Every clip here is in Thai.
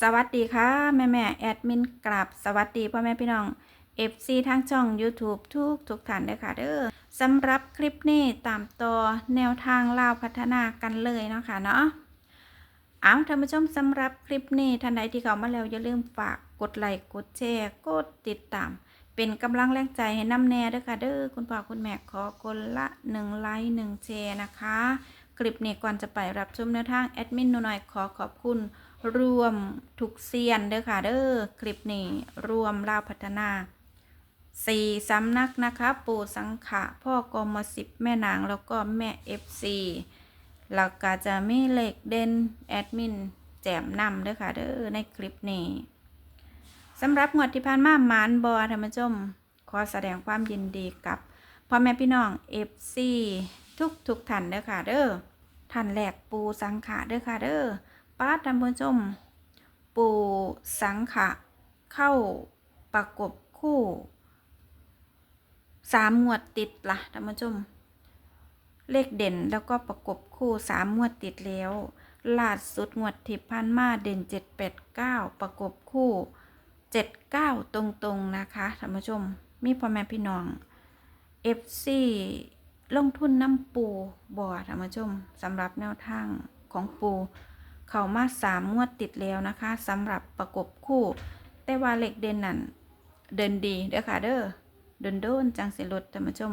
สวัสดีค่ะแม่แม่แอดมินกราบสวัสดีพ่อแม่พี่น้อง FC ทั้งช่อง YouTube ทุกทุกท่านเด้อค่ะเด้อสำหรับคลิปนี้ตามต่อแนวทางลาวพัฒนากันเลยเนาะค่ะเนาะเอาท่านผู้ชมสำหรับคลิปนี้ท่านใดที่เข้ามาแล้วอย่าลืมฝากกดไลค์กดแชร์กดติดตาม เป็นกำลังแรงใจให้น้ำแน่เด้อค่ะเด้อคุณพ่อคุณแม่ขอคนละหนึ่งไลค์หนึ่งแชร์นะคะ คลิปนี้ก่อนจะไปรับชมแนวทางแอดมินหนูหน่อยขอขอบคุณ รวมทุกเซียนเด้อค่ะเด้อคลิปนี้รวมลาวพัฒนาสี่สำนักนะคะปู่สังขะพ่อกมสิบแม่นางแล้วก็แม่เอฟซีแล้วก็จะมีเหล็กเด่นแอดมินแจมนำเด้อค่ะเด้อในคลิปนี้สำหรับงวดที่ผ่านมาหมานบอท่านผู้ชมขอแสดงความยินดีกับพ่อแม่พี่น้องเอฟซีทุกทุกท่านเด้อค่ะเด้อท่านแรกปูสังขะเด้อค่ะเด้อ ป้าท่านผู้ชม ปู่สังขะ เข้าประกบคู่สามงวดติดละท่านผู้ชม เลขเด่นแล้วก็ประกบคู่สามงวดติดแล้วล่าสุดงวดที่พันมาเด่นเจ็ดแปดเก้าประกบคู่เจ็ดเก้าตรงๆนะคะท่านผู้ชม มีพ่อแม่พี่น้องเอฟซีลงทุนน้ำปูบ่อท่านผู้ชมสำหรับแนวทางของปู เขามาสามงวดติดแล้วนะคะสำหรับประกบคู่ แต่ว่าเหล็กเด่นนั่นเดินดีเด้อค่ะเด้อเดินโดนจังสิลดท่านผู้ชม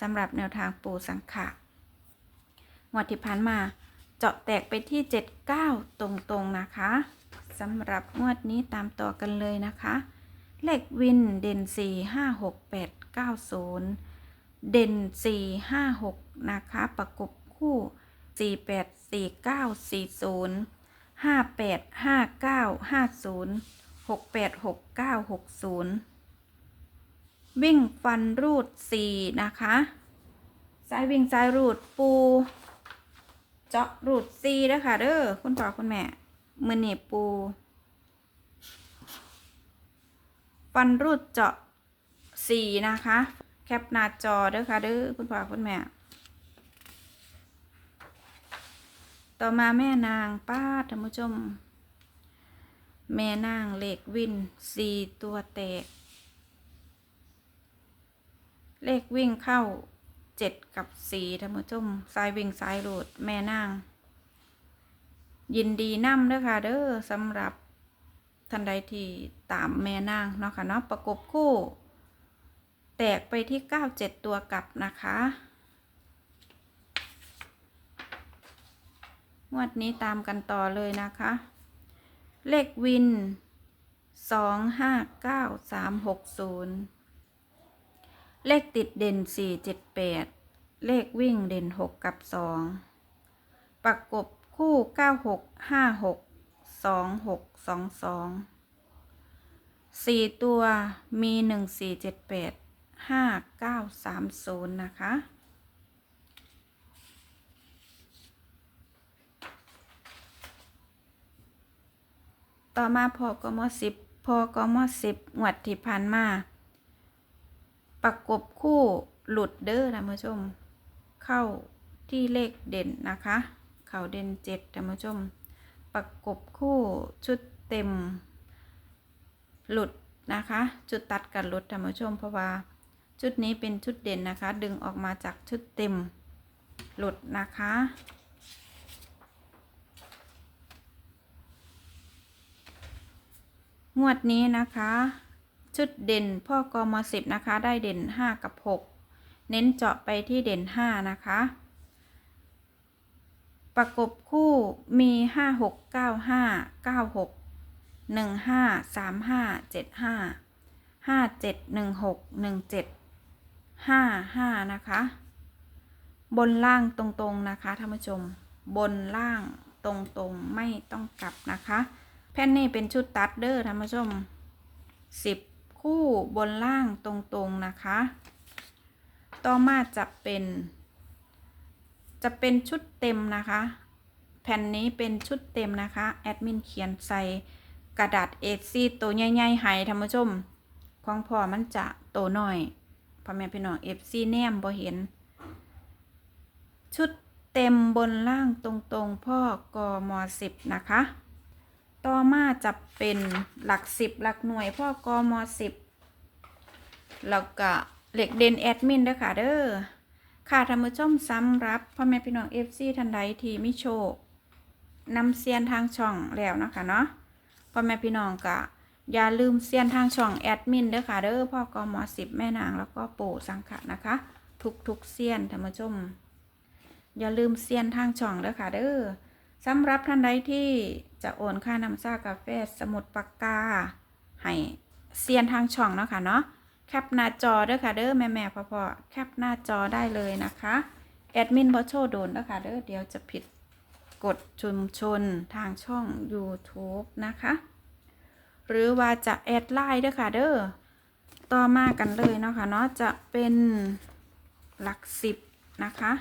สำหรับแนวทางปูสังขะงวดที่ผ่านมาเจาะแตกไปที่ 79 ตรงๆนะคะสำหรับงวดนี้ตามต่อกันเลยนะคะ เลขวินเด่น 4 5 6 8 9 0 เด่น 4 5 6 นะคะ ประกบคู่สี่แปดสี่เก้าสี่ศูนย์ ห้าแปดห้าเก้าห้าศูนย์หกแปดหกเก้าหกศูนย์วิ่งฟันรูดสี่นะคะสายวิ่งสายรูดปูเจาะรูดสี่นะคะเด้อคุณพ่อคุณแม่มือหนีบปูฟันรูดเจาะสี่นะคะ แคปหน้าจอเด้อค่ะเด้อคุณพ่อคุณแม่ ต่อมาแม่นางป้าท่านผู้ชม แม่นางเหล็กวินสี่ตัวแตก เลขวิ่งเข้าเจ็ดกับสี่ท่านผู้ชมสายวิ่งสายโหลดแม่นาง ยินดีนำเด้อค่ะเด้อสำหรับท่านใดที่ตามแม่นางเนาะค่ะเนาะประกบคู่ แตกไปที่เก้าเจ็ดตัวกลับนะคะ งวดนี้ตามกันต่อเลยนะคะ เลขวินสองห้าเก้าสามหกศูนย์เลขติดเด่นสี่เจ็ดแปดเลขวิ่งเด่นหกกับสองประกบคู่เก้าหกห้าหกสองหกสองสองสี่ตัวมีหนึ่งสี่เจ็ดแปดห้าเก้าสามศูนย์นะคะ ต่อมาพอกมสิบพอกมสิบงวดที่ผ่านมา ประกบคู่หลุดเด้อท่านผู้ชม เข้าที่เลขเด่นนะคะ เข่าเด่นเจ็ดท่านผู้ชม ประกบคู่ชุดเต็ม หลุดนะคะ จุดตัดกันหลุดท่านผู้ชม เพราะว่าชุดนี้เป็นชุดเด่นนะคะ ดึงออกมาจากชุดเต็ม หลุดนะคะ งวดนี้นะคะ ชุดเด่นพ่อกมสิบนะคะ ได้เด่นห้ากับหกเน้นเจาะไปที่เด่นห้านะคะ ประกบคู่มีห้าหกเก้าห้าเก้าหกหนึ่งห้าสามห้าเจ็ดห้าห้าเจ็ดหนึ่งหกหนึ่งเจ็ดห้าห้านะคะ บนล่างตรงๆนะคะท่านผู้ชม บนล่างตรงๆ ไม่ต้องกลับนะคะ แผ่นนี้เป็นชุดตัดเด้อท่านผู้ชมสิบคู่บนล่างตรงๆนะคะ ต่อมาจะเป็น จะเป็นชุดเต็มนะคะ แผ่นนี้เป็นชุดเต็มนะคะ แอดมินเขียนใส่กระดาษ A4 ตัวใหญ่ๆให้ท่านผู้ชมของพอมันจะโตหน่อยพ่อแม่พี่น้อง FC แนมบ่เห็น ชุดเต็มบนล่างตรงๆ พ่อกมสิบนะคะ ต่อมาจะเป็นหลักสิบหลักหน่วยพ่อกมสิบแล้วก็เหล็กเด่นแอดมินเด้อค่ะเด้อค่ะท่านผู้ชมสำหรับพ่อแม่พี่น้องเอฟซีท่านใดที่มิโชคนำเซียนทางช่องแล้วนะคะเนาะพ่อแม่พี่น้องก็อย่าลืมเซียนทางช่องแอดมินเด้อค่ะเด้อพ่อกมสิบแม่นางแล้วก็ปู่สังขะนะคะ ทุกทุกๆเซียนท่านผู้ชม อย่าลืมเซียนทางช่องเด้อค่ะเด้อ สำหรับท่านใดที่จะโอนค่าน้ำซ่ากาแฟสมุดปากกา ให้เซียนทางช่องเนาะค่ะเนาะแคปหน้าจอเด้อค่ะเด้อแม่แม่พ่อพ่อแคปหน้าจอได้เลยนะคะแอดมินบอโชโดนเด้อค่ะเด้อเดี๋ยวจะผิดกฎชุมชนทางช่อง YouTube นะคะ หรือว่าจะแอดไลน์เด้อค่ะเด้อต่อมากันเลยเนาะค่ะเนาะจะเป็นหลักสิบนะคะ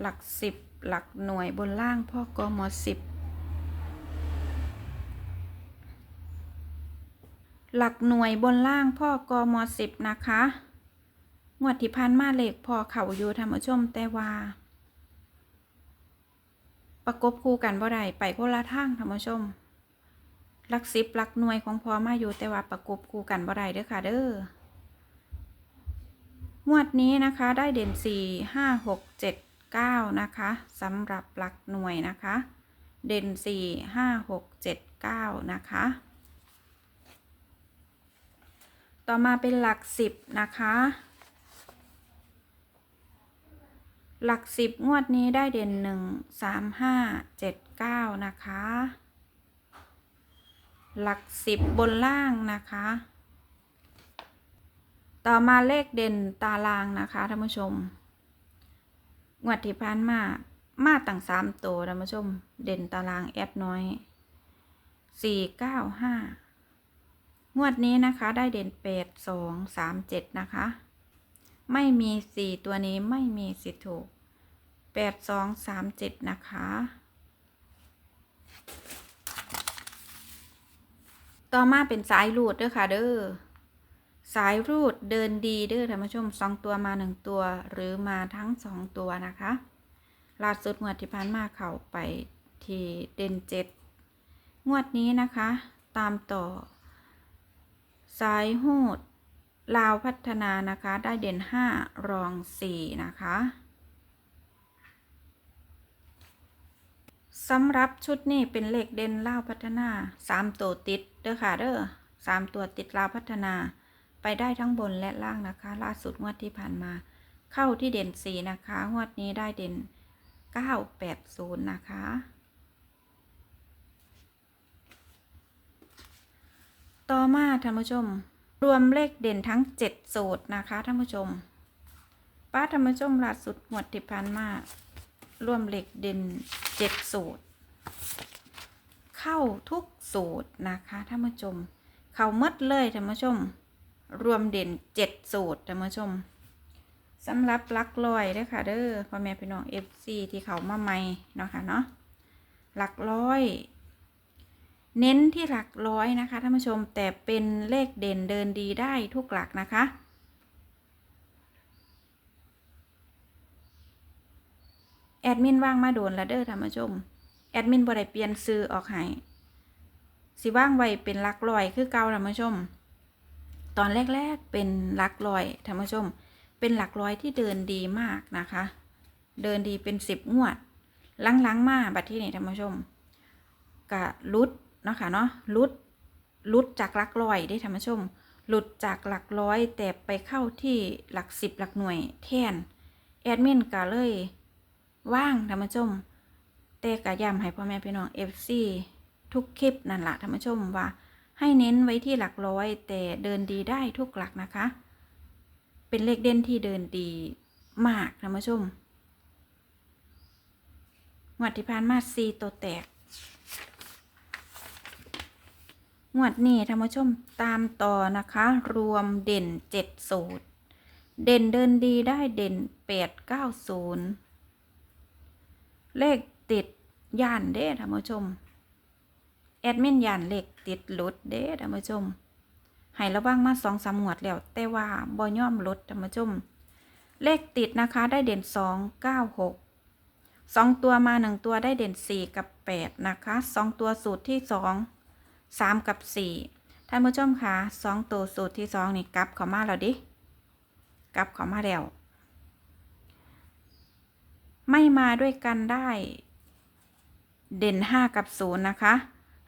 หลักสิบ หลักหน่วยบนล่างพ่อกมสิบหลักหน่วยบนล่างพ่อกมสิบนะคะงวดที่พันมาเลขพอเข่าอยู่ท่านผู้ชมแต่ว่า ประกบคู่กันบ่ได้ไปคนละทางท่านผู้ชมหลักสิบหลักหน่วยของพอมาอยู่แต่ว่าประกบคู่กันบ่ได้เด้อค่ะเด้องวดนี้นะคะได้เด่น4 5 6 7 9 นะคะสำหรับหลักหน่วยนะคะ เด่น 4 5 6 7 9 นะคะ ต่อมาเป็นหลัก 10 นะคะ หลัก 10 งวดนี้ได้เด่น 1 3 5 7 9 นะคะ หลัก 10 บนล่างนะคะ ต่อมาเลขเด่นตารางนะคะท่านผู้ชม งวดที่ผ่านมา มาตั้งสามตัวท่านผู้ชม เด่นตารางแอดน้อยสี่เก้าห้างวดนี้นะคะได้เด่นแปดสองสามเจ็ดนะคะ ไม่มีสี่ตัวนี้ไม่มีสิทธิ์ถูกแปดสองสามเจ็ดนะคะ ต่อมาเป็นสายรูดเด้อค่ะเด้อ สายรูดเดินดีเด้อท่านผู้ชมสองตัวมาหนึ่งตัว หรือมาทั้งสองตัวนะคะล่าสุดงวดที่ผ่านมาเข้าไปที่เด่นเจ็ดงวดนี้นะคะ ตามต่อ สายหูดลาวพัฒนานะคะ ได้เด่นห้ารองสี่นะคะสำหรับชุดนี้เป็นเลขเด่นลาวพัฒนาสามตัวติดเด้อค่ะเด้อสามตัวติดลาวพัฒนา ไปได้ทั้งบนและล่างนะคะ ล่าสุดงวดที่ผ่านมา เข้าที่เด่น4นะคะงวดนี้ได้เด่น980นะคะต่อมาท่านผู้ชม รวมเลขเด่นทั้ง 7 สูตรนะคะท่านผู้ชม ป้าท่านผู้ชมล่าสุดงวดที่ผ่านมารวมเลขเด่น 7 สูตร เข้าทุกสูตรนะคะท่านผู้ชม เข้าหมดเลยท่านผู้ชม รวมเด่นเจ็ดสูตรท่านผู้ชมสำหรับหลักร้อยเด้ค่ะ เด้อพ่อแม่พี่น้อง FC ที่เขามาใหม่เนาะค่ะเนาะหลักร้อย เน้นที่หลักร้อยนะคะท่านผู้ชมแต่เป็นเลขเด่นเดินดีได้ทุกหลักนะคะ แอดมินว่างมาโดนแล้วเด้อท่านผู้ชม แอดมินบ่ได้เปลี่ยนซื้อออกให้สิว่างไว้เป็นหลักร้อยคือเก่าท่านผู้ชม ตอนแรกๆเป็นหลักร้อยท่านผู้ชม เป็นหลักร้อยที่เดินดีมากนะคะ เดินดีเป็นสิบงวดลังๆมาบัดที่นี่ท่านผู้ชมกะลุดเนาะค่ะเนาะลุดลุดจากหลักร้อยได้ท่านผู้ชม หลุดจากหลักร้อยแต่ไปเข้าที่หลักสิบหลักหน่วยแทนแอดมินก็เลยว่างท่านผู้ชมแต่กะย้ำให้พ่อแม่พี่น้อง FC ทุกคลิปนั่นแหละท่านผู้ชมว่า ให้เน้นไว้ที่หลักร้อย แต่เดินดีได้ทุกหลักนะคะ เป็นเลขเด่นที่เดินดีมากท่านผู้ชมงวดที่ผ่านมาซีตัวแตกงวดนี้ท่านผู้ชมตามต่อนะคะ รวมเด่นเจ็ดสูตร เด่นเดินดีได้เด่นแปดเก้าศูนย์เลขติดย่านเด้ท่านผู้ชม แอดมินยานเลขติดลดเด้ท่านผู้ชมให้ระวังมาสองสามหมวดแล้ว แต่ว่าบ่ย่อมลดท่านผู้ชม เลขติดนะคะได้เด่นสองเก้าหกสองตัวมาหนึ่งตัวได้เด่นสี่กับแปดนะคะสองตัวสูตรที่สองสามกับสี่ท่านผู้ชมคะสองตัวสูตรที่สองนี่กลับเข้ามาแล้วดิกลับเข้ามาแล้วไม่มาด้วยกันได้ เด่นห้ากับศูนย์นะคะ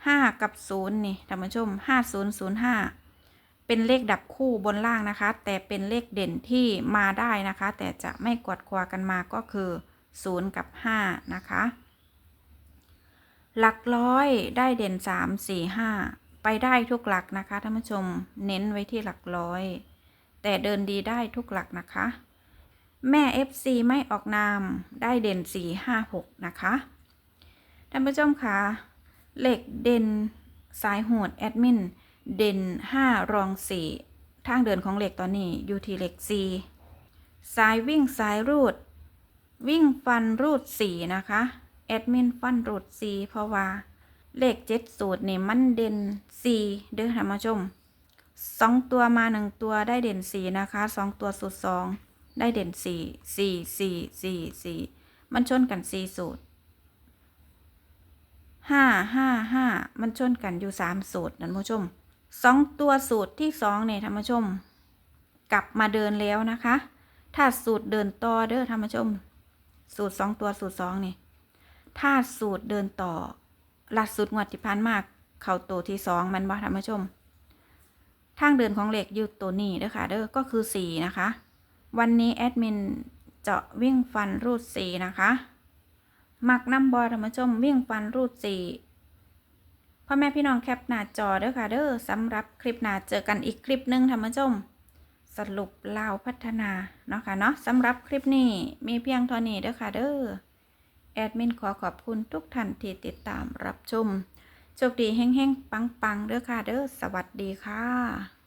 ห้ากับศูนย์นี่ท่านผู้ชมห้าศูนย์ศูนย์ห้าเป็นเลขดับคู่บนล่างนะคะ แต่เป็นเลขเด่นที่มาได้นะคะ แต่จะไม่กวดควากันมาก็คือศูนย์กับห้านะคะ หลักร้อยได้เด่นสามสี่ห้าไปได้ทุกหลักนะคะท่านผู้ชมเน้นไว้ที่หลักร้อย แต่เดินดีได้ทุกหลักนะคะ แม่ FC ไม่ออกนามได้เด่นสี่ห้าหกนะคะท่านผู้ชมคะ เหล็กเด่นสายโหดแอดมินเด่นห้ารองสีทางเดินของเหล็กตอนนี้อยู่ที่เหล็กสีสายวิ่งสายรูด วิ่งฟันรูดสีนะคะ แอดมินฟันรูดสี่เพราะว่าเลขเจ็ดสูตรนี่มันเด่นสีเด้อท่านผู้ชมสองตัวมาหนึ่งตัวได้เด่นสีนะคะสองตัวสูตรสองได้เด่นสี่สี่สี่สี่สี่มันชนกันสี่สูตร ห้าห้าห้ามันชนกันอยู่สามสูตรท่านผู้ชมสองตัวสูตรที่สองเนี่ยท่านผู้ชม กลับมาเดินแล้วนะคะ ถ้าสูตรเดินต่อเด้อท่านผู้ชม สูตรสองตัวสูตรสองนี่ถ้าสูตรเดินต่อลัดสูตรงวดที่ผ่านมาก เข้าตัวที่สองมันบ่ท่านผู้ชม ทางเดินของเหล็กอยู่ตัวนี้เด้อค่ะเด้อก็คือสี่นะคะ วันนี้แอดมินเจาะวิ่งฟันรูดสี่นะคะ มักน้ำบอท่านผู้ชมวิ่งฟันรูดสี่พ่อแม่พี่น้องแคปหน้าจอเด้อค่ะเด้อสำหรับคลิปหน้าเจอกันอีกคลิปหนึงท่านผู้ชม สรุปลาวพัฒนาเนาะค่ะเนาะสำหรับคลิปนี้มีเพียงเท่านี้เด้อค่ะเด้อแอดมินขอขอบคุณทุกท่านที่ติดตามรับชมโชคดีเฮ้งๆปังๆเด้อค่ะเด้อสวัสดีค่ะ